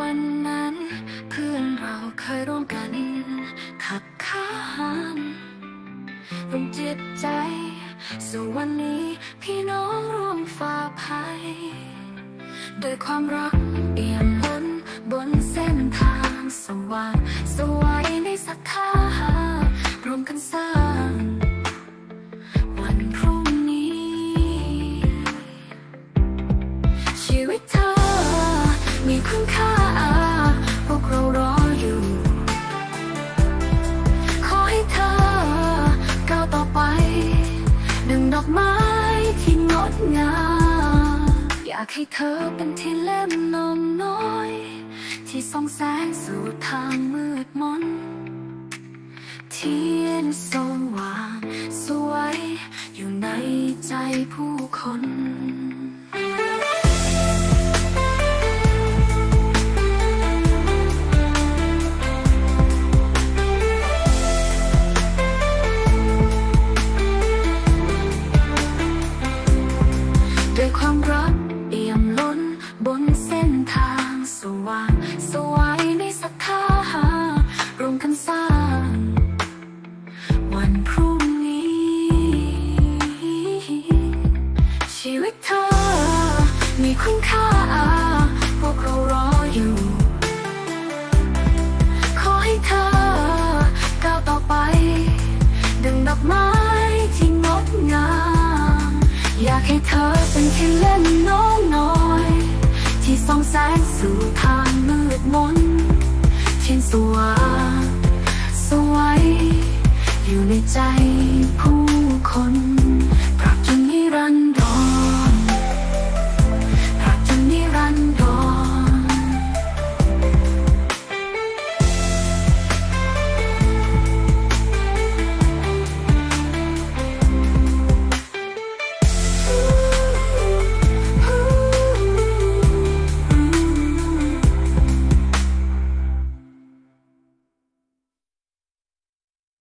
วันนั้นเพื่อนเราเคยร่วมกันขับขานร่วมจิตใจ สู่วันนี้พี่น้องร่วมฝ่าภัยด้วยความรักเปี่ยม พวกเรารออยู่ ขอให้เธอก้าวต่อไป ดึงดอกไม้ที่งดงาม อยากให้เธอเป็นที่เล่มนมน้อย ที่ส่องแสงสู่ทางมืดมนเทียนสว่างสวยอยู่ในใจผู้คน คุณค่า พวกเรารออยู่ ขอให้เธอก้าวต่อไป ดึงดอกไม้ที่งดงาม อยากให้เธอเป็นที่เล่นน้องน้อย ที่ส่องแสงสู่ทางมืดมนเทียนสว่างสวัยอยู่ในใจ